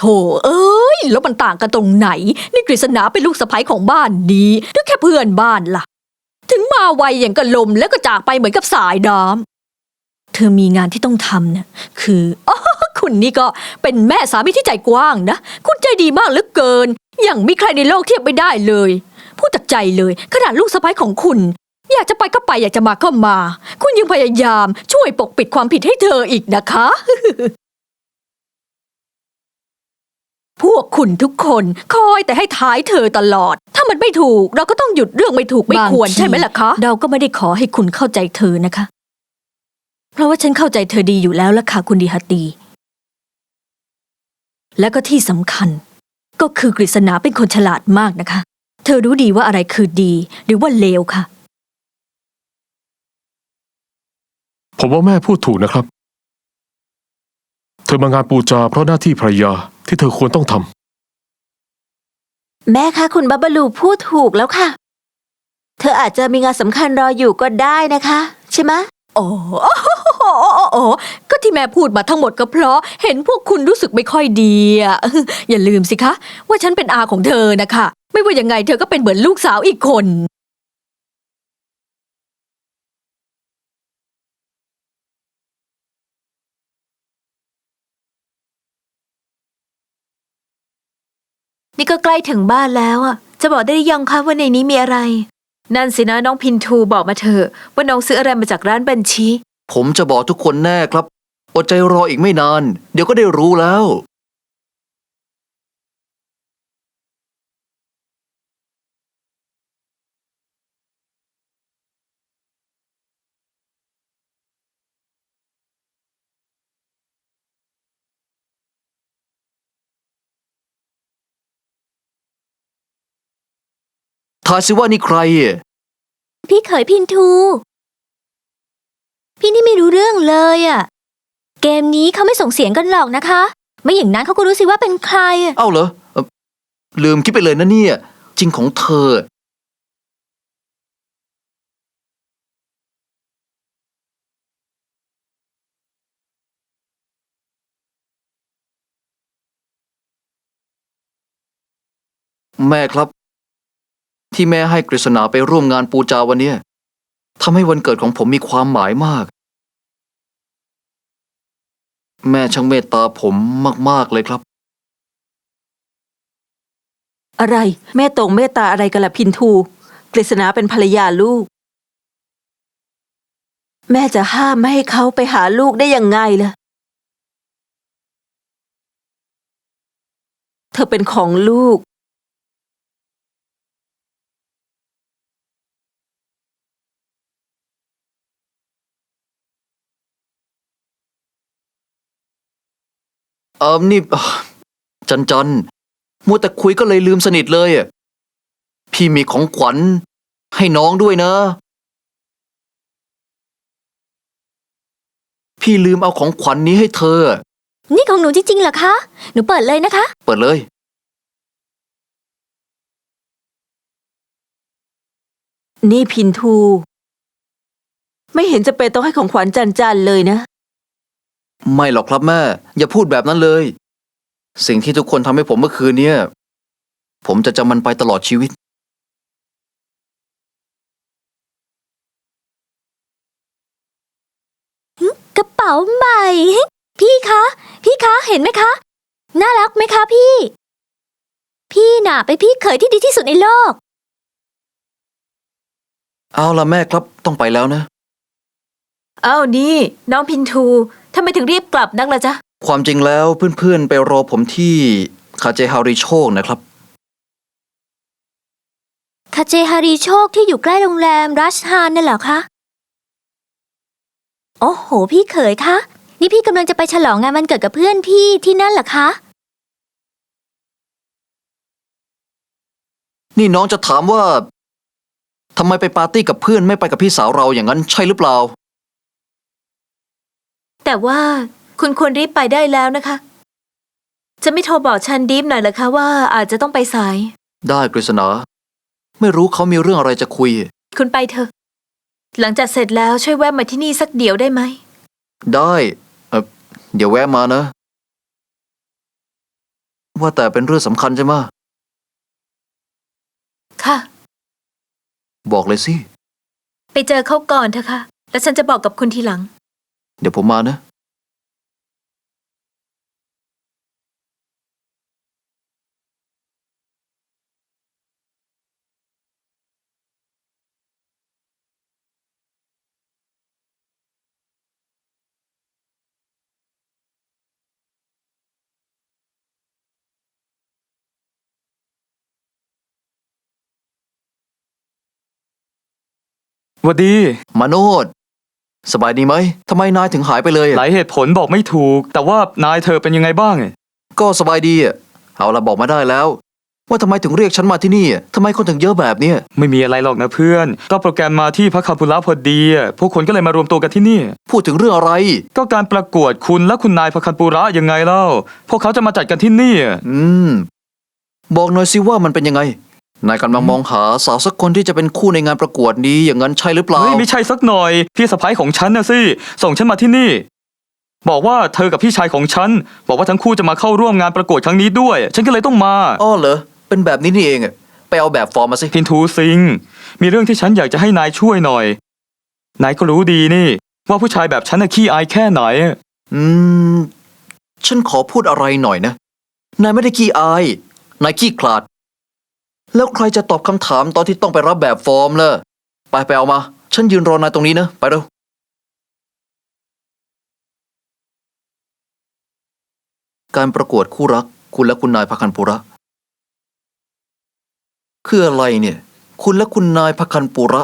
โถเอ้ย แล้วมันต่างกันตรงไหน นี่กฤษณาเป็นลูกสะใภ้ของบ้านนี้หรือแค่เพื่อนบ้านล่ะ ถึงมาไวอย่างกระลมแล้วก็จากไปเหมือนกับสายน้ำเธอมีงานที่ต้องทำนะคืออ๋อคุณนี่ก็เป็นแม่สามีที่ใจกว้างนะ คุณใจดีมากเหลือเกิน อย่างมีใครในโลกเทียบไม่ได้เลยพูดจากใจเลยขนาดลูกสะใภ้ของคุณ อยากจะไปก็ไปอยากจะมาก็มา คุณยังพยายามช่วยปกปิดความผิดให้เธออีกนะคะ พวกคุณทุกคนคอยแต่ให้ท้ายเธอตลอด ถ้ามันไม่ถูกเราก็ต้องหยุดเรื่องไม่ถูกไม่ควรบางทีใช่ไหมล่ะคะ เราก็ไม่ได้ขอให้คุณเข้าใจเธอนะคะ เพราะว่าฉันเข้าใจเธอดีอยู่แล้วล่ะค่ะคุณดีฮัตตี และก็ที่สำคัญ ก็คือกฤษณาเป็นคนฉลาดมากนะคะ เธอรู้ดีว่าอะไรคือดี หรือว่าเลวค่ะ ผมว่าแม่พูดถูกนะครับ เธอมางานปูจาเพราะหน้าที่ภรรยา ที่เธอควรต้องทำแม่คะคุณบับบลูพูดถูกแล้วค่ะ เธออาจจะมีงานสำคัญรออยู่ก็ได้นะคะ ใช่ไหมะอ๋ออ๋อก็ที่แม่พูดมาทั้งหมดก็เพราะ เห็นพวกคุณรู้สึกไม่ค่อยดีอะอย่าลืมสิคะ ว่าฉันเป็นอาของเธอนะคะ ไม่ว่ายังไงเธอก็เป็นเหมือนลูกสาวอีกคน นี่ก็ใกล้ถึงบ้านแล้วอะ จะบอกได้ยังคะว่าในนี้มีอะไร นั่นสินะน้องพินทูบอกมาเถอะว่าน้องซื้ออะไรมาจากร้านบัญชี ผมจะบอกทุกคนแน่ครับ อดใจรออีกไม่นาน เดี๋ยวก็ได้รู้แล้ว ทายสิว่านี่ใครอะพี่เขยพินทู พี่นี่ไม่รู้เรื่องเลยอะ เกมนี้เขาไม่ส่งเสียงกันหรอกนะคะ ไม่อย่างนั้นเขาก็รู้สิว่าเป็นใครอะเอ้าเหรอเอ่อลืมคิดไปเลยนะเนี่ย จริงของเธอ แม่ครับ ที่แม่ให้กฤษณาไปร่วมงานปูจาวันนี้ทำให้วันเกิดของผมมีความหมายมาก แม่ช่างเมตตาผมมาก ๆ เลยครับ อะไร แม่ตรงเมตตาอะไรกันล่ะพินทู กฤษณาเป็นภรรยาลูก แม่จะห้ามไม่ให้เขาไปหาลูกได้ยังไงล่ะ เธอเป็นของลูก เออนี่อะจันจันมัวแต่คุยก็เลยลืมสนิทเลยอะพี่มีของขวัญ ให้น้องด้วยนะ พี่ลืมเอาของขวัญนี้ให้เธอ นี่ของหนูจริงๆเหรอคะ หนูเปิดเลยนะคะ เปิดเลย นี่พินทู ไม่เห็นจะเป็นต้องให้ของขวัญจันจันเลยนะ ไม่หรอกครับแม่ อย่าพูดแบบนั้นเลย สิ่งที่ทุกคนทำให้ผมเมื่อคืนเนี้ยผมจะจำมันไปตลอดชีวิต กระเป๋าใหม่ พี่คะ พี่คะเห็นไหมคะ น่ารักไหมคะพี่ พี่น่ะเป็นพี่เขยที่ดีที่สุดในโลก เอาละแม่ครับต้องไปแล้วนะ อ้าวนี่ น้องพินทูทำไมถึงรีบกลับนักล่ะจ๊ะ ความจริงแล้วเพื่อนๆไปรอผมที่คาเจฮาริโชคนะครับ คาเจฮารีโชคที่อยู่ใกล้โรงแรมรัชฮานน่ะเหรอคะ โอ้โห พี่เขยคะ นี่พี่กำลังจะไปฉลองงานวันเกิดกับเพื่อนพี่ที่นั่นเหรอคะ นี่น้องจะถามว่าทำไมไปปาร์ตี้กับเพื่อนไม่ไปกับพี่สาวเราอย่างนั้นใช่หรือเปล่า แต่ว่าคุณควรรีบไปได้แล้วนะคะ จะไม่โทรบอกชันดีฟหน่อยเหรอคะว่าอาจจะต้องไปสาย ได้กฤษณา ไม่รู้เขามีเรื่องอะไรจะคุย คุณไปเถอะ หลังจากเสร็จแล้วช่วยแวะมาที่นี่สักเดี๋ยวได้ไหม ได้เออเดี๋ยวแวะมานะ ว่าแต่เป็นเรื่องสำคัญใช่ไหมะค่ะ บอกเลยสิ ไปเจอเขาก่อนเถอะค่ะ แล้วฉันจะบอกกับคุณทีหลัง เดี๋ยวผมมานะหวัดดี มาโนด สบายดีไหมทำไมนายถึงหายไปเลยอะหลายเหตุผลบอกไม่ถูก แต่ว่านายเธอเป็นยังไงบ้างก็สบายดีอะเอาละบอกมาได้แล้ว ว่าทำไมถึงเรียกฉันมาที่นี่อะทำไมคนถึงเยอะแบบเนี้ยไม่มีอะไรหรอกนะเพื่อน ก็โปรแกรมมาที่พระคาปุระพอดีอะพวกคนก็เลยมารวมตัวกันที่นี่ พูดถึงเรื่องอะไร ก็การประกวดคุณและคุณนายพระคันปุระยังไงเล่า พวกเขาจะมาจัดกันที่นี่อะอืม บอกหน่อยสิว่ามันเป็นยังไง นายกำลังมองหาสาวสักคนที่จะเป็นคู่ในงานประกวดนี้อย่างนั้นใช่หรือเปล่า เฮ้ยไม่ใช่สักหน่อย พี่สะพ้ายของฉันนะสิ ส่งฉันมาที่นี่ บอกว่าเธอกับพี่ชายของฉัน บอกว่าทั้งคู่จะมาเข้าร่วมงานประกวดครั้งนี้ด้วย ฉันก็เลยต้องมาอ้อเหรอ เป็นแบบนี้นี่เองอะไปเอาแบบฟอร์มมาสิ พินทูซิง มีเรื่องที่ฉันอยากจะให้นายช่วยหน่อย นายก็รู้ดีนี่ ว่าผู้ชายแบบฉันน่ะขี้อายแค่ไหน อืม ฉันขอพูดอะไรหน่อยนะ นายไม่ได้ขี้อาย นายขี้ขลาด แล้วใครจะตอบคำถามตอนที่ต้องไปรับแบบฟอร์มล่ะ ไปไปเอามา ฉันยืนรอนายตรงนี้นะ ไปเร็ว การประกวดคู่รัก คุณและคุณนายพคันปุระ คืออะไรเนี่ย คุณและคุณนายพคันปุระ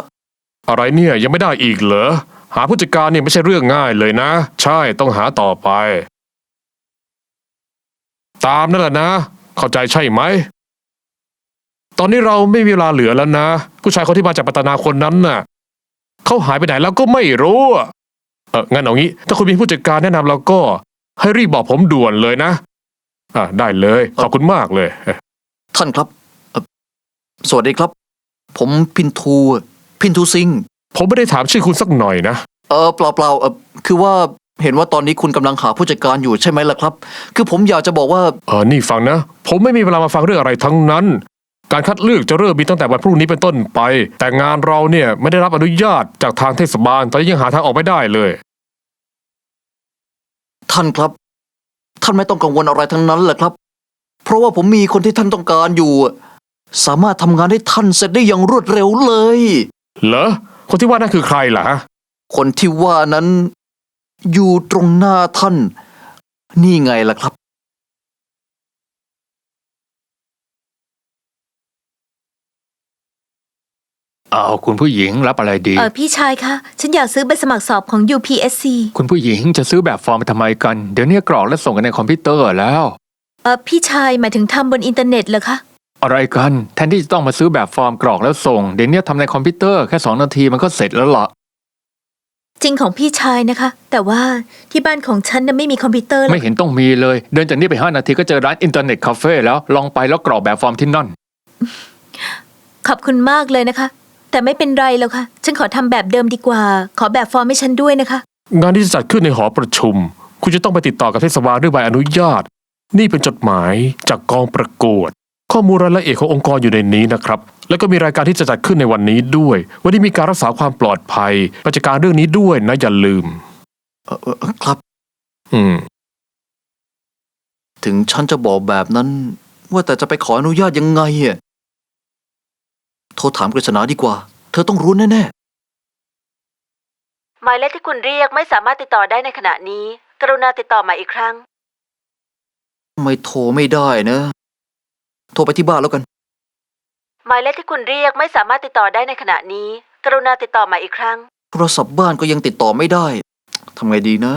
อะไรเนี่ยยังไม่ได้อีกเหรอ หาผู้จัดการเนี่ยไม่ใช่เรื่องง่ายเลยนะ ใช่ต้องหาต่อไป ตามนั่นแหละนะ เข้าใจใช่ไหม ตอนนี้เราไม่มีเวลาเหลือแล้วนะ ผู้ชายคนที่มาจากปัตตานาคนนั้นน่ะเขาหายไปไหนแล้วก็ไม่รู้อะเอองั้นเอางี้ ถ้าคุณมีผู้จัดการแนะนำเราก็ให้รีบบอกผมด่วนเลยนะ อะได้เลย ขอบคุณมากเลย ท่านครับเอ่อสวัสดีครับ ผมพินทู พินทูซิงผมไม่ได้ถามชื่อคุณสักหน่อยนะ เออเปล่าเปล่าเออคือว่าเห็นว่าตอนนี้คุณกำลังหาผู้จัดการอยู่ใช่ไหมล่ะครับ คือผมอยากจะบอกว่า เออนี่ฟังนะ ผมไม่มีเวลามาฟังเรื่องอะไรทั้งนั้น การคัดเลือกจะเริ่มมีตั้งแต่วันพรุ่งนี้เป็นต้นไป แต่งานเราเนี่ยไม่ได้รับอนุญาตจากทางเทศบาลตอนนี้ยังหาทางออกไม่ได้เลย ท่านครับ ท่านไม่ต้องกังวลอะไรทั้งนั้นแหละครับ เพราะว่าผมมีคนที่ท่านต้องการอยู่ สามารถทำงานให้ท่านเสร็จได้อย่างรวดเร็วเลย เหรอคนที่ว่านั่นคือใครล่ะฮะคนที่ว่านั้น อยู่ตรงหน้าท่าน นี่ไงล่ะครับ เอาวคุณผู้หญิงรับอะไรดี เออพี่ชายคะ ฉันอยากซื้อใบสมัครสอบของ UPSC คุณผู้หญิงจะซื้อแบบฟอร์มไปทำไมกัน เดี๋ยวนี้กรอกและส่งกันในคอมพิวเตอร์แล้ว เออพี่ชายหมายถึงทำบนอินเทอร์เน็ตเหรอคะ อะไรกัน แทนที่จะต้องมาซื้อแบบฟอร์มกรอกแล้วส่ง เดี๋ยวนี้ทำในคอมพิวเตอร์แค่สองนาทีมันก็เสร็จแล้วล่ะจริงของพี่ชายนะคะ แต่ว่าที่บ้านของฉันน่ะไม่มีคอมพิวเตอร์หรอกไม่เห็นต้องมีเลย เดินจากนี้ไปห้านาทีก็เจอร้านอินเทอร์เน็ตคาเฟ่แล้วลองไปแล้วกรอกแบบฟอร์มที่นั่น ขอบคุณมากเลยนะคะ แต่ไม่เป็นไรแล้วค่ะ ฉันขอทำแบบเดิมดีกว่า ขอแบบฟอร์มให้ฉันด้วยนะคะ งานที่จะจัดขึ้นในหอประชุม คุณจะต้องไปติดต่อกับเทศบาลด้วยใบอนุญาต นี่เป็นจดหมายจากกองประกวด ข้อมูลรายละเอียดขององค์กรอยู่ในนี้นะครับ แล้วก็มีรายการที่จะจัดขึ้นในวันนี้ด้วย วันนี้มีการรักษาความปลอดภัยราชการเรื่องนี้ด้วยนะอย่าลืม เอ่อเอ่อครับ อืม ถึงฉันจะบอกแบบนั้น ว่าแต่จะไปขออนุญาตยังไงอะ โทรถามกฤษณาดีกว่า เธอต้องรู้แน่หมายเลขที่คุณเรียกไม่สามารถติดต่อได้ในขณะนี้ กรุณาติดต่อมาอีกครั้งๆไม่โทรไม่ได้นะ โทรไปที่บ้านแล้วกัน หมายเลขที่คุณเรียกไม่สามารถติดต่อได้ในขณะนี้ กรุณาติดต่อมาอีกครั้ง โทรศัพท์บ้านก็ยังติดต่อไม่ได้ทำไงดีนะ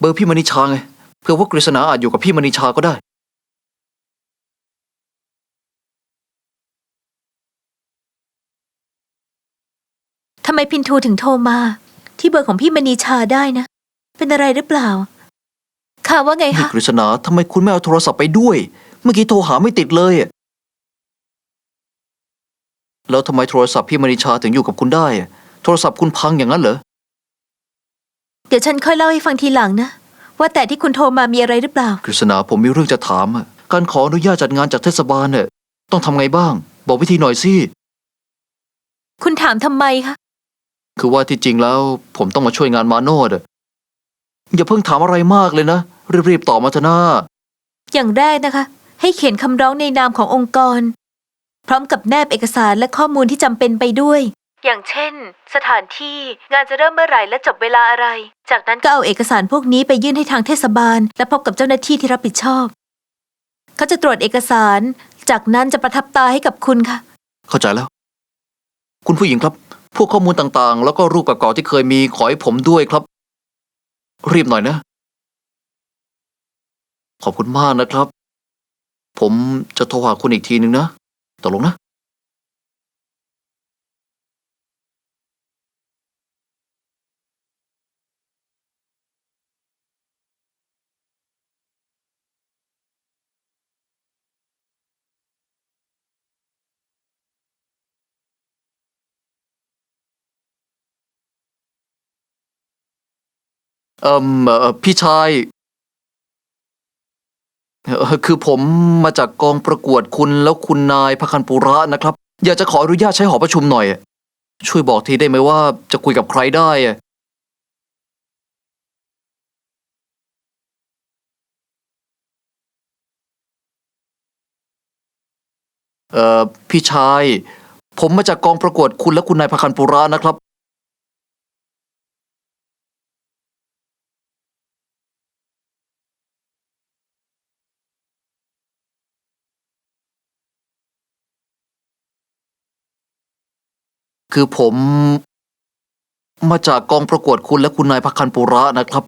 เบอร์พี่มณิชาไงเพื่อว่ากฤษณาอาจอยู่กับพี่มณิชาก็ได้ ทำไมพินทูถึงโทรมา ที่เบอร์ของพี่มณีชาได้นะ เป็นอะไรหรือเปล่า ค่ะว่าไงนี่คะ กฤษณาทำไมคุณไม่เอาโทรศัพท์ไปด้วย เมื่อกี้โทรหาไม่ติดเลยอะแล้วทำไมโทรศัพท์พี่มณิชาถึงอยู่กับคุณได้อะโทรศัพท์คุณพังอย่างนั้นเหรอ เดี๋ยวฉันค่อยเล่าให้ฟังทีหลังนะ ว่าแต่ที่คุณโทรมามีอะไรหรือเปล่า กฤษณาผมมีเรื่องจะถามอะการขออนุญาตจัดงานจากเทศบาลเนี่ยต้องทำไงบ้าง บอกวิธีหน่อยสิ คุณถามทำไมคะ คือว่าที่จริงแล้วผมต้องมาช่วยงานมาโนดอะอย่าเพิ่งถามอะไรมากเลยนะ รีบๆตอบมาเถอะนะอย่างแรกนะคะ ให้เขียนคำร้องในนามขององค์กร พร้อมกับแนบเอกสารและข้อมูลที่จำเป็นไปด้วย อย่างเช่น สถานที่งานจะเริ่มเมื่อไหร่และจบเวลาอะไร จากนั้นก็เอาเอกสารพวกนี้ไปยื่นให้ทางเทศบาล และพบกับเจ้าหน้าที่ที่รับผิดชอบ เขาจะตรวจเอกสาร จากนั้นจะประทับตาให้กับคุณค่ะ เข้าใจแล้ว คุณผู้หญิงครับ พวกข้อมูลต่างๆ แล้วก็รูปประกอบที่เคยมีขอให้ผมด้วยครับ รีบหน่อยนะ ขอบคุณมากนะครับ ผมจะโทรหาคุณอีกทีนึงนะตกลงนะ เอ่มเอ่อพี่ชายคือผมมาจากกองประกวดคุณแล้วคุณนายพคันปุระนะครับ อยากจะขออนุญาตใช้หอประชุมหน่อย ช่วยบอกทีได้ไหมว่าจะคุยกับใครได้เอ่อพี่ชาย ผมมาจากกองประกวดคุณและคุณนายพคันปุระนะครับ คือผม มาจากกองประกวดคุณและคุณนายพักคันปุระนะครับ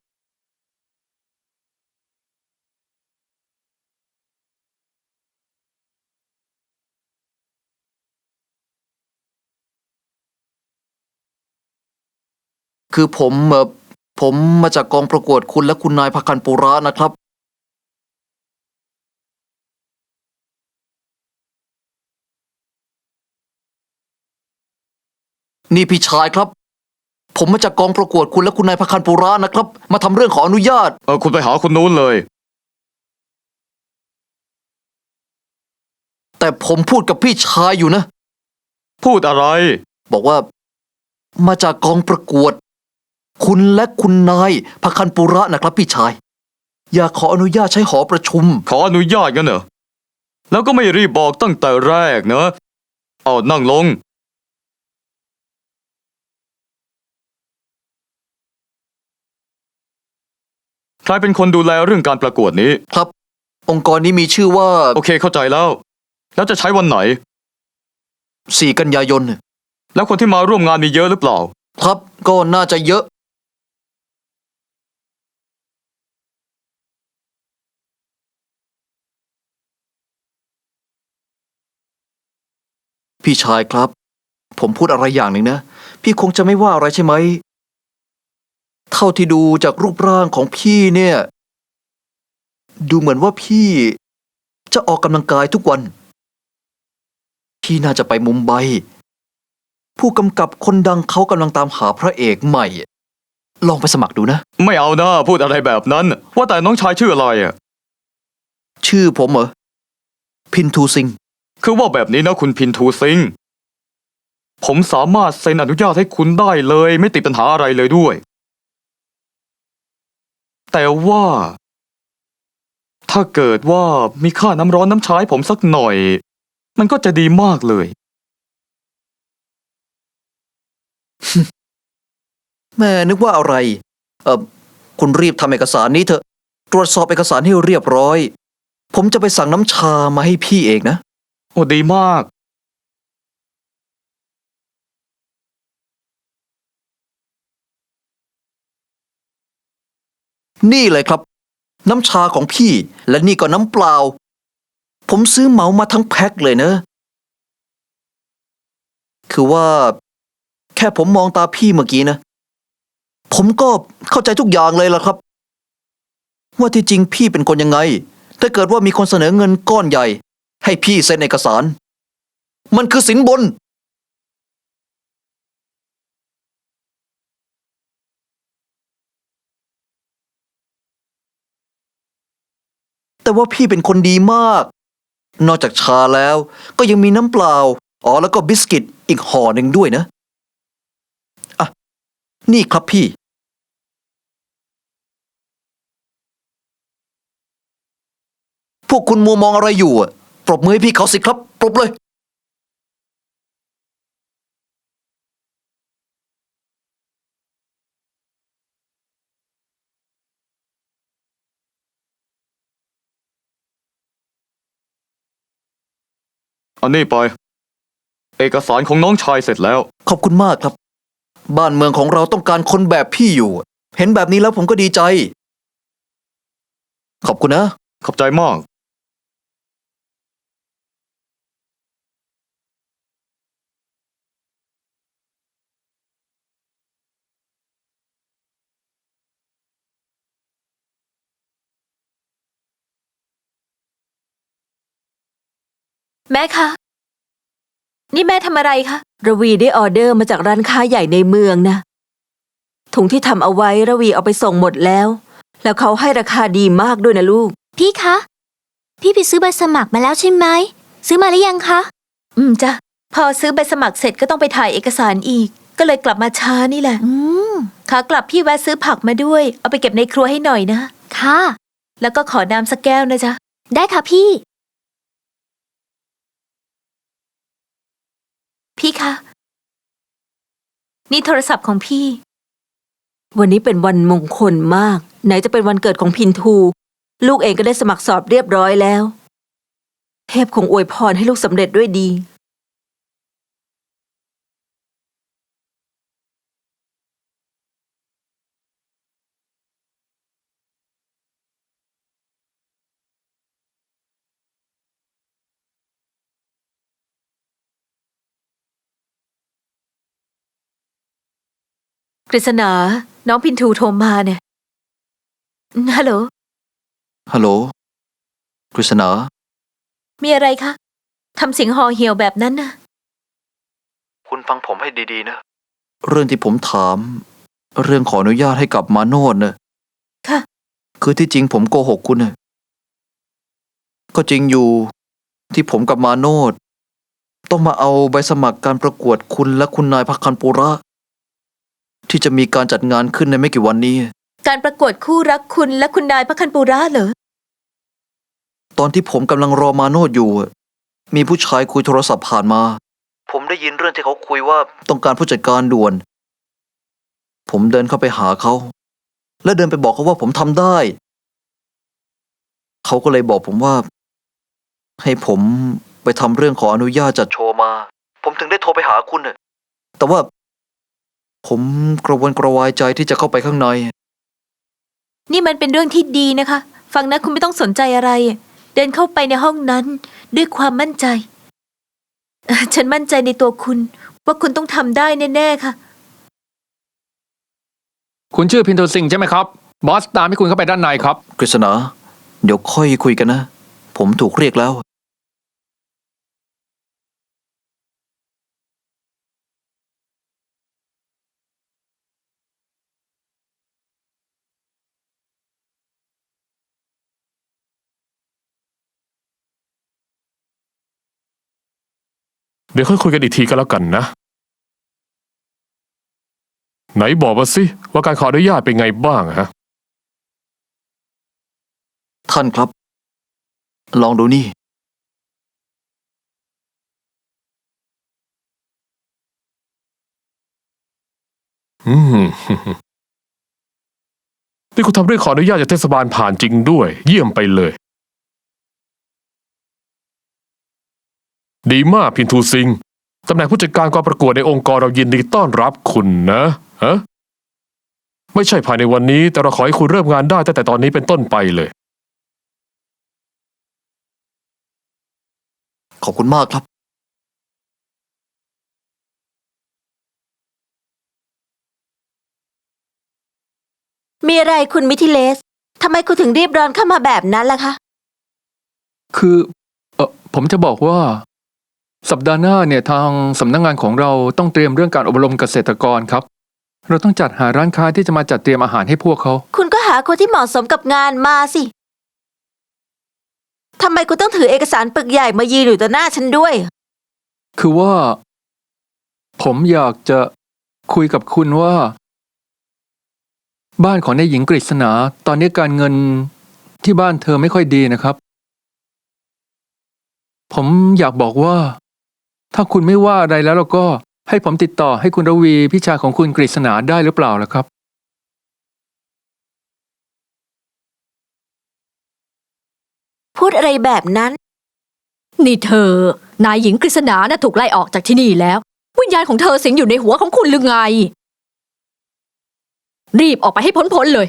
คือผมเอ่อผมมาจากกองประกวดคุณและคุณนายพักคันปุระนะครับ นี่พี่ชายครับ ผมมาจากกองประกวดคุณและคุณนายพคันปุระนะครับ มาทำเรื่องขออนุญาต เออคุณไปหาคนนู้นเลย แต่ผมพูดกับพี่ชายอยู่นะ พูดอะไร บอกว่า มาจากกองประกวด คุณและคุณนายพคันปุระนะครับ พี่ชาย อยากขออนุญาตใช้หอประชุม ขออนุญาตกันเหรอแล้วก็ไม่รีบบอกตั้งแต่แรกเนอะเอานั่งลง ใครเป็นคนดูแลเรื่องการประกวดนี้ ครับ องค์กรนี้มีชื่อว่า โอเคเข้าใจแล้ว แล้วจะใช้วันไหนสี่กันยายน แล้วคนที่มาร่วมงานมีเยอะหรือเปล่า ครับ ก็น่าจะเยอะ พี่ชายครับ ผมพูดอะไรอย่างหนึ่งนะ พี่คงจะไม่ว่าอะไรใช่ไหม เท่าที่ดูจากรูปร่างของพี่เนี่ย ดูเหมือนว่าพี่ จะออกกำลังกายทุกวัน พี่น่าจะไปมุมไบ ผู้กำกับคนดังเขากำลังตามหาพระเอกใหม่ ลองไปสมัครดูนะ ไม่เอานะพูดอะไรแบบนั้น ว่าแต่น้องชายชื่ออะไรอะ ชื่อผมเหรอ พินทูซิง คือว่าแบบนี้นะคุณพินทูซิง ผมสามารถเซ็นอนุญาตให้คุณได้เลย ไม่ติดปัญหาอะไรเลยด้วย แต่ว่า ถ้าเกิดว่ามีค่าน้ำร้อนน้ำชาให้ผมสักหน่อย มันก็จะดีมากเลย แม่นึกว่าอะไร เออคุณรีบทำเอกสารนี้เถอะ ตรวจสอบเอกสารให้เรียบร้อย ผมจะไปสั่งน้ำชามาให้พี่เองนะ โอ้ดีมาก นี่เลยครับ น้ำชาของพี่และนี่ก็น้ำเปล่า ผมซื้อเหมามาทั้งแพ็คเลยเนอะ คือว่า แค่ผมมองตาพี่เมื่อกี้นะ ผมก็เข้าใจทุกอย่างเลยล่ะครับ ว่าที่จริงพี่เป็นคนยังไง ถ้าเกิดว่ามีคนเสนอเงินก้อนใหญ่ ให้พี่เซ็นเอกสาร มันคือสินบน แต่ว่าพี่เป็นคนดีมาก นอกจากชาแล้ว ก็ยังมีน้ำเปล่า อ๋อแล้วก็บิสกิตอีกห่อหนึ่งด้วยนะ อะ นี่ครับพี่ พวกคุณมัวมองอะไรอยู่อะ ปรบมือให้พี่เขาสิครับ ปรบเลย เอานี่ไป เอกสารของน้องชายเสร็จแล้ว ขอบคุณมากครับ บ้านเมืองของเราต้องการคนแบบพี่อยู่ เห็นแบบนี้แล้วผมก็ดีใจ ขอบคุณนะ ขอบใจมาก แม่คะ นี่แม่ทำอะไรคะ ระวีได้ออเดอร์มาจากร้านค้าใหญ่ในเมืองนะ ถุงที่ทำเอาไว้ระวีเอาไปส่งหมดแล้ว แล้วเขาให้ราคาดีมากด้วยนะลูก พี่คะ พี่ไปซื้อใบสมัครมาแล้วใช่ไหม ซื้อมาหรือยังคะ อืมจ้ะ พอซื้อใบสมัครเสร็จก็ต้องไปถ่ายเอกสารอีก ก็เลยกลับมาช้านี่แหละ อืม ขากลับพี่แวะซื้อผักมาด้วย เอาไปเก็บในครัวให้หน่อยนะ ค่ะ แล้วก็ขอน้ำสักแก้วนะจ๊ะ ได้ค่ะพี่ พี่คะ นี่โทรศัพท์ของพี่ วันนี้เป็นวันมงคลมาก ไหนจะเป็นวันเกิดของพินทู ลูกเองก็ได้สมัครสอบเรียบร้อยแล้ว เทพคงอวยพรให้ลูกสำเร็จด้วยดี กฤษณา น้องพินทูโทรมาเนี่ยอืมฮัลโหลฮัลโหลกฤษณา มีอะไรคะทำเสียงห่อเหี่ยวแบบนั้นนะคุณฟังผมให้ดีๆนะ เรื่องที่ผมถาม เรื่องขออนุญาตให้กลับมาโนดนะค่ะ คือที่จริงผมโกหกคุณนะก็จริงอยู่ที่ผมกับมาโนดต้องมาเอาใบสมัครการประกวดคุณและคุณนายพักคันปุระ ที่จะมีการจัดงานขึ้นในไม่กี่วันนี้ การประกวดคู่รักคุณและคุณนายพระคันปุระเหรอ ตอนที่ผมกำลังรอมาโนดอยู่อะมีผู้ชายคุยโทรศัพท์ผ่านมา ผมได้ยินเรื่องที่เขาคุยว่าต้องการผู้จัดการด่วน ผมเดินเข้าไปหาเขา และเดินไปบอกเขาว่าผมทำได้ เขาก็เลยบอกผมว่า ให้ผมไปทำเรื่องขออนุญาตจัดโชว์มา ผมถึงได้โทรไปหาคุณน่ะแต่ว่า ผมกระวนกระวายใจที่จะเข้าไปข้างใน นี่มันเป็นเรื่องที่ดีนะคะ ฟังนะคุณไม่ต้องสนใจอะไร เดินเข้าไปในห้องนั้น ด้วยความมั่นใจเอ่อฉันมั่นใจในตัวคุณ ว่าคุณต้องทำได้แน่ๆค่ะ คุณชื่อพินโทซิงใช่ไหมครับ บอสตามให้คุณเข้าไปด้านในครับ กฤษณาเดี๋ยวค่อยคุยกันนะ ผมถูกเรียกแล้ว เดี๋ยวค่อยคุยกันอีกทีก็แล้วกันนะ ไหนบอกมาสิว่าการขออนุญาตเป็นไงบ้างฮะ ท่านครับ ลองดูนี่ อืม นี่คุณทำเรื่องขออนุญาตจากเทศบาลผ่านจริงด้วย เยี่ยมไปเลย ดีมากพินทูซิงตำแหน่งผู้จัดการกองประกวดในองค์กรเรายินดีต้อนรับคุณนะฮะไม่ใช่ภายในวันนี้ แต่เราขอให้คุณเริ่มงานได้ตั้งแต่ตอนนี้เป็นต้นไปเลย ขอบคุณมากครับ มีอะไรคุณมิทิเลสทำไมคุณถึงรีบร้อนเข้ามาแบบนั้นล่ะคะ คือ เออผมจะบอกว่า สัปดาห์หน้าเนี่ยทางสำนักงงานของเราต้องเตรียมเรื่องการอบรมเกษตรกรครับ เราต้องจัดหาร้านค้าที่จะมาจัดเตรียมอาหารให้พวกเขา คุณก็หาคนที่เหมาะสมกับงานมาสิ ทำไมคุณต้องถือเอกสารปึกใหญ่มายืนอยู่ต่อหน้าฉันด้วย คือว่า ผมอยากจะคุยกับคุณว่า บ้านของนายหญิงกฤษณาตอนนี้การเงินที่บ้านเธอไม่ค่อยดีนะครับ ผมอยากบอกว่า ถ้าคุณไม่ว่าอะไรแล้วเราก็ให้ผมติดต่อให้คุณระวีพี่ชายของคุณกฤษณาได้หรือเปล่าล่ะครับ พูดอะไรแบบนั้น นี่เธอ นายหญิงกฤษณาน่ะถูกไล่ออกจากที่นี่แล้ว วิญญาณของเธอสิงอยู่ในหัวของคุณหรือไง รีบออกไปให้พ้นๆเลย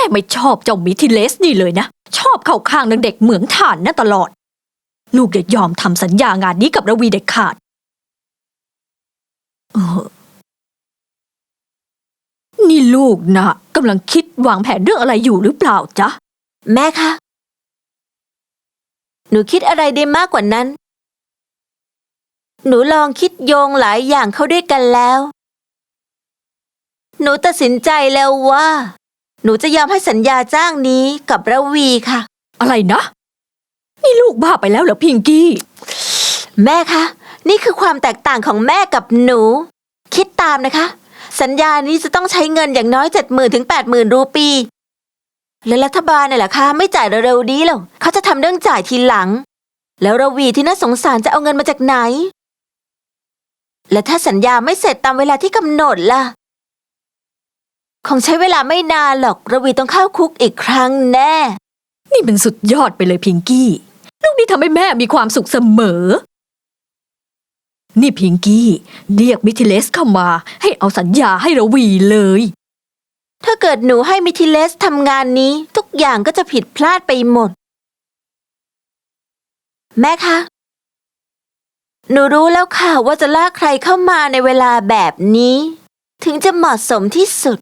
ม่ไม่ชอบเจ้ามิทิเลสนี่เลยนะ ชอบเข้าข้างนางเด็กเหมืองถ่านนั่นตลอด ลูกอย่ายอมทำสัญญางานนี้กับระวีเด็ดขาดเออนี่ลูกนะกำลังคิดวางแผนเรื่องอะไรอยู่หรือเปล่าจ๊ะ แม่คะ หนูคิดอะไรได้มากกว่านั้น หนูลองคิดโยงหลายอย่างเข้าด้วยกันแล้ว หนูตัดสินใจแล้วว่า หนูจะยอมให้สัญญาจ้างนี้กับระวีค่ะ อะไรนะ นี่ลูกบ้าไปแล้วเหรอพิงกี้ แม่คะ นี่คือความแตกต่างของแม่กับหนู คิดตามนะคะ สัญญานี้จะต้องใช้เงินอย่างน้อยเจ็ดหมื่นถึงแปดหมื่นรูปี และรัฐบาลน่ะแหละคะไม่จ่ายเร็วๆนี้หรอกเขาจะทำเรื่องจ่ายทีหลัง แล้วระวีที่น่าสงสารจะเอาเงินมาจากไหน และถ้าสัญญาไม่เสร็จตามเวลาที่กำหนดล่ะ คงใช้เวลาไม่นานหรอกระวีต้องเข้าคุกอีกครั้งแน่ นี่มันสุดยอดไปเลยพิงกี้ ลูกนี่ทำให้แม่มีความสุขเสมอ นี่พิงกี้ เรียกมิทิเลสเข้ามา ให้เอาสัญญาให้ระวีเลย ถ้าเกิดหนูให้มิทิเลสทำงานนี้ ทุกอย่างก็จะผิดพลาดไปหมด แม่คะ หนูรู้แล้วค่ะว่าจะลากใครเข้ามาในเวลาแบบนี้ ถึงจะเหมาะสมที่สุด